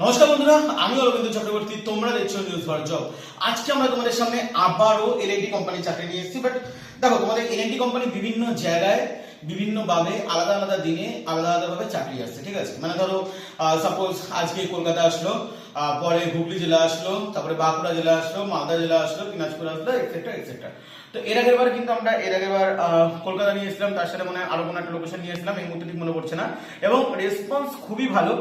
নমস্কার বন্ধুরা, আমি অরবিন্দ চক্রবর্তী, তোমরা দেখছ নিউজ ফর জব আজকে আমরা তোমাদের সামনে আবারও এলএনটি কোম্পানি চাকরি নিয়ে এসেছি বাট দেখো, তোমাদের এলএনটি কোম্পানি বিভিন্ন জায়গায় বিভিন্ন ভাবে আলাদা আলাদা দিনে আলাদা আলাদা ভাবে চাকরি আসছে, ঠিক আছে? মানে ধরো সাপোজ আজকে কলকাতা আসলো পরে হুগলি জেলা আসলো, তারপরে বাঁকুড়া জেলা আসলো, মালদা জেলা আসলো, দিনাজপুর আসলো এক্সেট্রা এক্সেট্রা তো এর আগের বার কিন্তু আমরা, এর আগের বার কলকাতা এসেছিলাম, তার সাথে মনে হয় আরও কোনো একটা লোকেশন নিয়ে এসেছিলাম, এই মুহূর্তে ঠিক মনে পড়ছে না। এবং রেসপন্স খুবই ভালো।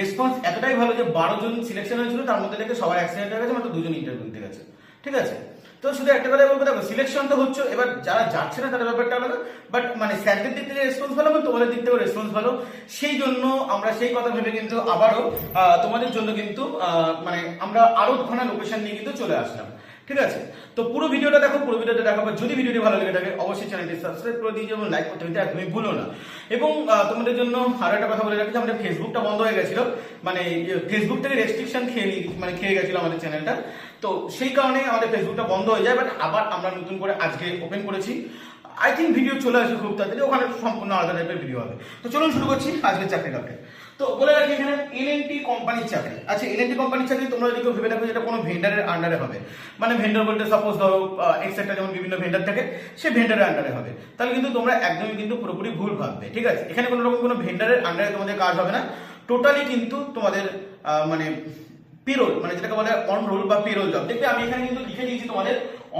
রেসপন্স এতটাই ভালো যে বারো জন সিলেকশন হয়েছিল, তার মধ্যে থেকে সবার অ্যাক্সিডেন্ট হয়ে গেছে, মাত্র দুজন ইন্টারভিউ দিতে গেছে। ঠিক আছে? তো শুধু একটা কথা বলব, দেখো সিলেকশন তো হচ্ছে এবার যারা যাচ্ছে না, তাদের ব্যাপারটা আলাদা বাট মানে স্যারদের দিক থেকে রেসপন্স ভালো, এবং তোমাদের দিক থেকেও রেসপন্স ভালো। সেই জন্য আমরা সেই কথা ভেবে কিন্তু আবারও তোমাদের জন্য কিন্তু মানে আমরা আরও দুখানা লোকেশন নিয়ে কিন্তু চলে আসলাম। ঠিক আছে? তো পুরো ভিডিওটা দেখো, পুরো ভিডিওটা দেখাবো যদি ভিডিওটি ভালো লেগে থাকে, অবশ্যই চ্যানেলটি সাবস্ক্রাইব করে দিয়ে এবং লাইক করতে কিন্তু একদমই ভুলো না। এবং তোমাদের জন্য আরও একটা কথা বলে রাখি যে, আমাদের ফেসবুকটা বন্ধ হয়ে গেছিল। মানে ফেসবুক থেকে রেস্ট্রিকশন খেয়ে মানে খেয়ে গেছিল আমাদের চ্যানেলটা তো সেই কারণে আমাদের ফেসবুকটা বন্ধ হয়ে যায় বাট আবার আমরা নতুন করে আজকে ওপেন করেছি। আই থিঙ্ক ভিডিও চলে আসবে খুব তাড়াতাড়ি, ওখানে সম্পূর্ণ আলাদা টাইপের ভিডিও হবে। তো চলুন শুরু করছি আজকের চাকরি কাপড়ে তো বলে রাখি এখানে এলএনটি কোম্পানির চাকরি। আচ্ছা এলএনটি কোম্পানির চাকরি তোমরা যদি কেউ ভেবে রাখো যেটা কোনো ভেন্ডারের আন্ডারে হবে। মানে ভেন্ডার বলতে সাপোজ ধরো এক্সেট্রা যেমন বিভিন্ন ভেন্ডার থাকে, সে ভেন্ডারের আন্ডারে হবে। তাহলে কিন্তু তোমরা একদমই কিন্তু পুরোপুরি ভুল ভাববে, ঠিক আছে? এখানে কোনো রকম কোনো ভেন্ডারের আন্ডারে তোমাদের কাজ হবে না। টোটালি কিন্তু তোমাদের মানে পেরোল মানে যেটাকে বলে অনরোল বা পেরোল জব দেখবে আমি এখানে কিন্তু লিখে দিয়েছি তোমাদের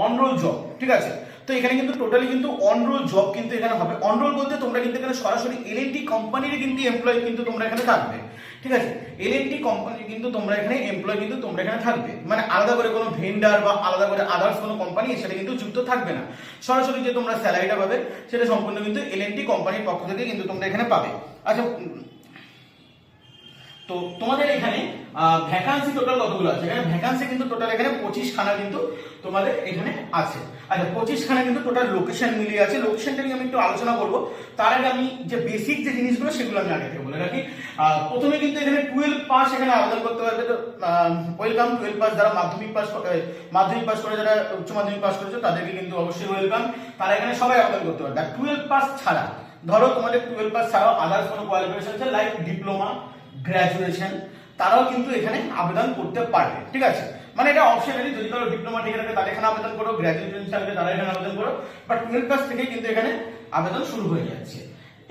অনরোল জব ঠিক আছে? তো এখানে কিন্তু টোটালি কিন্তু অনরোল জব কিন্তু এখানে হবে। অনরোল বলতে তোমরা কিন্তু এখানে সরাসরি এলএনটি কোম্পানির কিন্তু এমপ্লয় কিন্তু তোমরা এখানে থাকবে, ঠিক আছে? এলএনটি কোম্পানি কিন্তু তোমরা এখানে এমপ্লয় কিন্তু তোমরা এখানে থাকবে। মানে আলাদা করে কোনো ভেন্ডার বা আলাদা করে আদার্স কোনো কোম্পানি এর সাথে কিন্তু যুক্ত থাকবে না। সরাসরি যে তোমরা স্যালারিটা পাবে, সেটা সম্পূর্ণ কিন্তু এলএনটি কোম্পানির পক্ষ থেকে কিন্তু তোমরা এখানে পাবে। আচ্ছা তো তোমাদের এখানে ভ্যাকান্সি টোটাল কতগুলো আছে? এখানে ভ্যাকান্সি কিন্তু টোটাল এখানে পঁচিশ খানা কিন্তু তোমাদের এখানে আছে। আচ্ছা পঁচিশ খানা কিন্তু টোটাল লোকেশন মিলিয়ে আছে। লোকেশনটা নিয়ে আমি একটু আলোচনা করব। তার আগে আমি যে বেসিক যে জিনিসগুলো, সেগুলো আমি আগে থেকে বলে রাখি। প্রথমে কিন্তু এখানে টুয়েলভ পাস এখানে আবেদন করতে পারবে তো ওয়েলকাম টুয়েলভ পাস যারা মাধ্যমিক পাস মাধ্যমিক পাস করে, যারা উচ্চ মাধ্যমিক পাস করেছে, তাদেরকে কিন্তু অবশ্যই ওয়েলকাম তারা এখানে সবাই আবেদন করতে পারবে। আর টুয়েলভ পাস ছাড়া, ধরো তোমাদের টুয়েলভ পাস ছাড়াও আদার্স কোনো কোয়ালিফিকেশন আছে লাইক ডিপ্লোমা গ্র্যাজুয়েশন তারাও কিন্তু এখানে আবেদন করতে পারবে, ঠিক আছে? মানে এটা অপশনালি যদি কারও ডিপ্লোমা ঠিক থাকে তারা এখানে আবেদন করো গ্র্যাজুয়েশন থাকবে তারা এখানে আবেদন করো বাট টুয়েলভ পাস থেকে কিন্তু এখানে আবেদন শুরু হয়ে যাচ্ছে।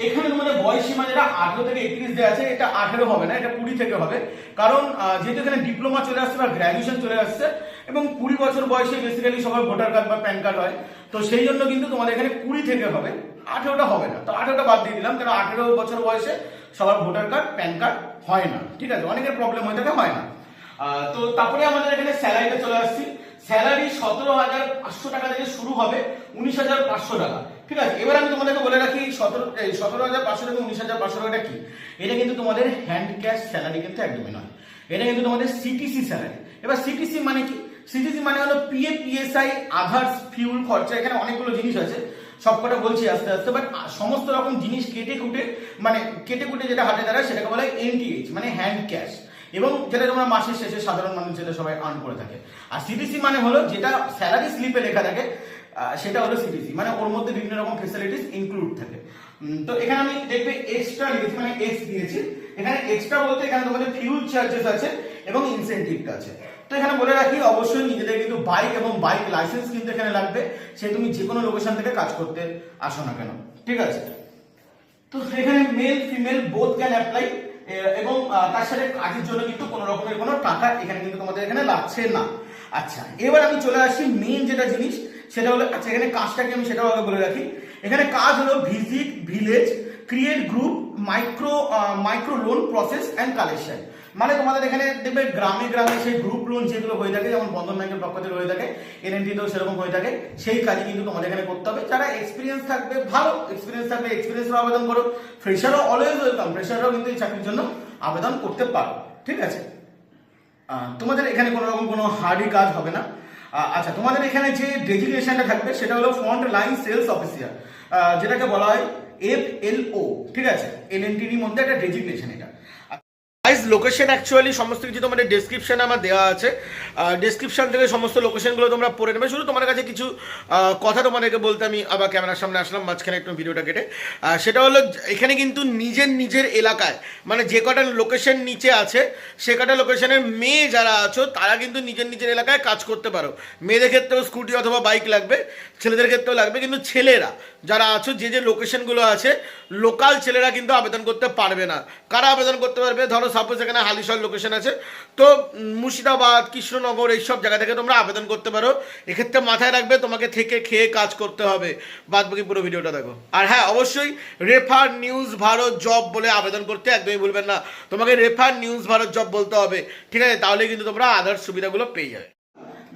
এখানে তোমাদের বয়স সীমা যেটা আঠেরো থেকে একত্রিশ দেওয়া আছে, এটা আঠেরো হবে না, এটা কুড়ি থেকে হবে। কারণ যেহেতু এখানে ডিপ্লোমা চলে আসছে বা গ্র্যাজুয়েশন চলে আসছে, এবং কুড়ি বছর বয়সে বেসিক্যালি সবার ভোটার কার্ড বা প্যান কার্ড হয়, তো সেই জন্য কিন্তু তোমাদের এখানে কুড়ি থেকে হবে, আঠেরোটা হবে না। তো আঠেরোটা বাদ দিয়ে দিলাম কারণ আঠেরো বছর বয়সে সবার ভোটার কার্ড, প্যান কার্ড হয় না। ঠিক আছে? অনেকের প্রবলেম হয়ে থাকে, হয় না। তো তারপরে আমাদের এখানে স্যালারিতে চলে আসছি। স্যালারি সতেরো হাজার পাঁচশো টাকা থেকে শুরু হবে উনিশ হাজার পাঁচশো টাকা। ঠিক আছে? এবার আমি তোমাদেরকে বলে রাখি, সতেরো সতেরো হাজার পাঁচশো থেকে উনিশ হাজার পাঁচশো টাকাটা কি? এটা কিন্তু তোমাদের হ্যান্ড ক্যাশ স্যালারি কিন্তু একদমই নয়। এটা কিন্তু তোমাদের সিটিসি স্যালারি এবার সিটিসি মানে কি? সিটিসি মানে হলো পিএ পিএসআই আধার্স ফিউল খরচা, এখানে অনেকগুলো জিনিস আছে। সবকটা বলছি আস্তে আস্তে বাট সমস্ত রকম জিনিস কেটে কুটে মানে কেটে কুটে যেটা হাতে দাঁড়ায় সেটাকে বলা হয় এনটিএইচ মানে হ্যান্ড ক্যাশ এবং যেটা তোমরা মাসের শেষে সাধারণ মানুষ যেটা সবাই আর্ন করে থাকে। আর সিটিসি মানে হলো যেটা স্যালারি স্লিপে লেখা থাকে সেটা হলো সিটিসি মানে ওর মধ্যে বিভিন্ন রকম ফেসিলিটিস ইনক্লুড থাকে। তো এখানে আমি দেখবে এক্সট্রা লিখেছি মানে এক্স দিয়েছি। এখানে এক্সট্রা বলতে এখানে তোমাদের ফিউল চার্জেস আছে এবং ইনসেন্টিভটা আছে। তো এখানে বলে রাখি, অবশ্যই নিজেদের কিন্তু বাইক এবং বাইক লাইসেন্স কিন্তু এখানে লাগবে। সে তুমি যে কোনো লোকেশন থেকে কাজ করতে আসো না কেন। ঠিক আছে? তো এখানে male female both can apply এবং তার সাথে কাজের জন্য কিন্তু কোনো রকমের কোনো টাকা এখানে কিন্তু তোমাদের এখানে লাগছে না। আচ্ছা এবার আমি চলে আসি মেন যেটা জিনিস, সেটা হলো আচ্ছা এখানে কাজটাকে আমি সেটাও আগে বলে রাখি। এখানে কাজ হলো visit village create group micro micro loan process and collection মানে তোমাদের এখানে দেখবে গ্রামে গ্রামে সেই গ্রুপ লোন যেগুলো হয়ে থাকে, যেমন বন্ধন ব্যাংকের পক্ষ থেকে হয়ে থাকে এনএনটিতেও সেরকম হয়ে থাকে, সেই কাজই কিন্তু তোমাদের এখানে করতে হবে। যারা এক্সপিরিয়েন্স থাকবে, ভালো এক্সপিরিয়েন্স থাকবে এক্সপিরিয়েন্সও আবেদন করো। ফ্রেশারও অলওয়েজ ওয়েলকাম ফ্রেশাররাও কিন্তু এই চাকরির জন্য আবেদন করতে পারো, ঠিক আছে? তোমাদের এখানে কোনো রকম কোনো হার্ডই কাজ হবে না। আচ্ছা তোমাদের এখানে যে ডেজিগনেশনটা থাকবে, সেটা হলো ফ্রন্ট লাইন সেলস অফিসিয়ার যেটাকে বলা হয় এফ এল ও ঠিক আছে? এল এন টির মধ্যে একটা ডেজিগনেশন লোকেশন অ্যাকচুয়ালি সমস্ত কিছু তোমাদের ডেসক্রিপশনে আমার দেওয়া আছে। ডেসক্রিপশন থেকে সমস্ত লোকেশনগুলো তোমরা পড়ে নেবে। শুধু তোমার কাছে কিছু কথা তোমাদেরকে বলতে আমি আবার ক্যামেরার সামনে আসলাম, মাঝখানে একটু ভিডিওটা কেটে। সেটা হলো এখানে কিন্তু নিজের নিজের এলাকায় মানে যে কটা লোকেশন নিচে আছে, সে কটা লোকেশনের মেয়ে যারা আছো, তারা কিন্তু নিজের নিজের এলাকায় কাজ করতে পারো। মেয়েদের ক্ষেত্রেও স্কুটি অথবা বাইক লাগবে, ছেলেদের ক্ষেত্রেও লাগবে, কিন্তু ছেলেরা যারা আছো, যে যে লোকেশনগুলো আছে লোকাল ছেলেরা কিন্তু আবেদন করতে পারবে না। কারা আবেদন করতে পারবে? ধরো সাপোজ এখানে হালিশহর লোকেশন আছে। তো মুর্শিদাবাদ, কৃষ্ণনগর এইসব জায়গা থেকে তোমরা আবেদন করতে পারো। এক্ষেত্রে মাথায় রাখবে, তোমাকে থেকে খেয়ে কাজ করতে হবে। বাদ বাকি পুরো ভিডিওটা দেখো। আর হ্যাঁ অবশ্যই রেফার নিউজ ভারত জব বলে আবেদন করতে একদমই ভুলবেন না। তোমাকে রেফার নিউজ ভারত জব বলতে হবে। ঠিক আছে? তাহলে কিন্তু তোমরা আদার্স সুবিধাগুলো পেয়ে যাবে।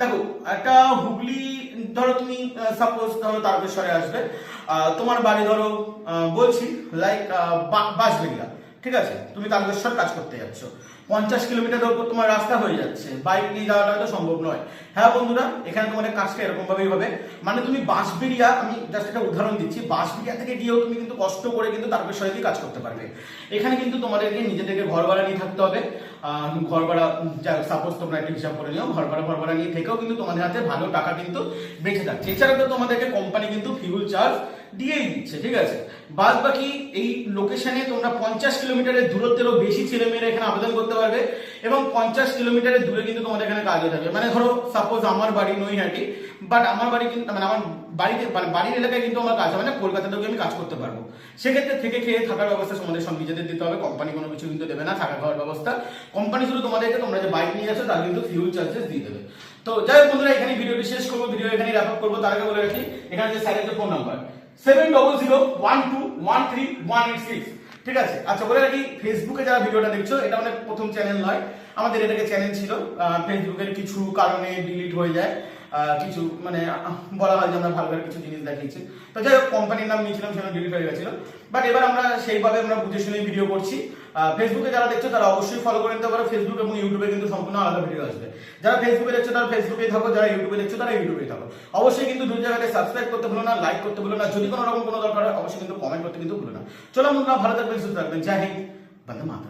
দেখো, একটা হুগলি, ধরো তুমি সাপোজ ধরো তারকেশ্বরে আসবে। তোমার বাড়ি ধরো বলছি লাইক বাসবেগলা ঠিক আছে? তুমি তারকেশ্বর কাজ করতে যাচ্ছ। পঞ্চাশ কিলোমিটার উপর তোমার রাস্তা হয়ে যাচ্ছে। বাইক নিয়ে যাওয়াটা তো সম্ভব নয়। হ্যাঁ বন্ধুরা, এখানে তোমাদের কাজটা এরকম ভাবেই হবে। মানে তুমি বাঁশবেড়িয়া, আমি জাস্ট একটা উদাহরণ দিচ্ছি, বাঁশবেড়িয়া থেকে গিয়েও তুমি কিন্তু কষ্ট করে কিন্তু তারকেশ্বরে গিয়ে কাজ করতে পারবে। এখানে কিন্তু তোমাদেরকে নিজেদেরকে ঘর ভাড়া নিয়ে থাকতে হবে। ঘর ভাড়া সাপোজ তোমরা একটা হিসাব করে নিও ঘর ভাড়া ঘর ভাড়া নিয়ে থেকেও কিন্তু তোমাদের হাতে ভালো টাকা কিন্তু বেঁচে যাচ্ছে। এছাড়া তো তোমাদেরকে কোম্পানি কিন্তু ফিউল চার্জ দিয়েই দিচ্ছে, ঠিক আছে? বাদ বাকি এই লোকেশনে তোমরা পঞ্চাশ কিলোমিটারের দূরত্বেরও বেশি ছেলে মেয়েরা এখানে আবেদন করতে পারবে এবং পঞ্চাশ কিলোমিটারের দূরে কিন্তু তোমাদের এখানে কাজ হয়ে যাবে মানে ধরো সাপোজ আমার বাড়ি নৈহাটি বাট আমার বাড়ি কিন্তু মানে আমার বাড়িতে মানে বাড়ির এলাকায় কিন্তু আমার কাজ হবে না, কলকাতাতেও আমি কাজ করতে পারব। সেক্ষেত্রে থেকে খেয়ে থাকার ব্যবস্থা তোমাদের সব নিজেদের দিতে হবে কোম্পানি কোনো কিছু কিন্তু দেবে না, থাকা খাওয়ার ব্যবস্থা। কোম্পানি শুধু তোমাদেরকে তোমরা যে বাইক নিয়ে যাচ্ছ তার কিন্তু ফিউল চার্জেস দিয়ে দেবে। তো যাই হোক বন্ধুরা এখানে ভিডিওটি শেষ করব ভিডিও এখানে র্যাপ আপ করব। তার আগে বলে রাখি, এখানে যে সাইডের যে phone number seven double zero one two one three one eight six ঠিক আছে? আচ্ছা বলে রাখি ফেসবুকে যারা ভিডিওটা দেখছ, এটা আমাদের প্রথম চ্যানেল নয়। আমাদের এটাকে চ্যানেল ছিল। ফেসবুকের কিছু কারণে ডিলিট হয়ে যায়। কিছু মানে বলা হয় যে আমরা ভালো করে কিছু জিনিস দেখিয়েছি। তো যাই হোক কোম্পানির নাম নিয়েছিলাম সেটা ডিলিট হয়ে গেছিল। বাট এবার আমরা সেইভাবে আমরা বুঝে শুনে ভিডিও করছি। ফেসবুকে যারা দেখছ, তারা অবশ্যই ফলো করে নিতে পারো। ফেসবুক এবং ইউটিউবে কিন্তু সম্পূর্ণ আলাদা ভিডিও আসবে। যারা ফেসবুকে দেখছ, তারা ফেসবুকে থাকো, যারা ইউটিউবে দেখছ, তারা ইউটিউবে থাকো। অবশ্যই কিন্তু দুই জায়গাতে সাবস্ক্রাইব করতে ভুলো না লাইক করতে ভুলো না। যদি কোনো রকম কোনো দরকার হয়, অবশ্যই কিন্তু কমেন্ট করতে কিন্তু ভুলো না। চলো বন্ধুরা ভালো থাকবেন সুস্থ থাকবেন জয় হিন্দ মাতা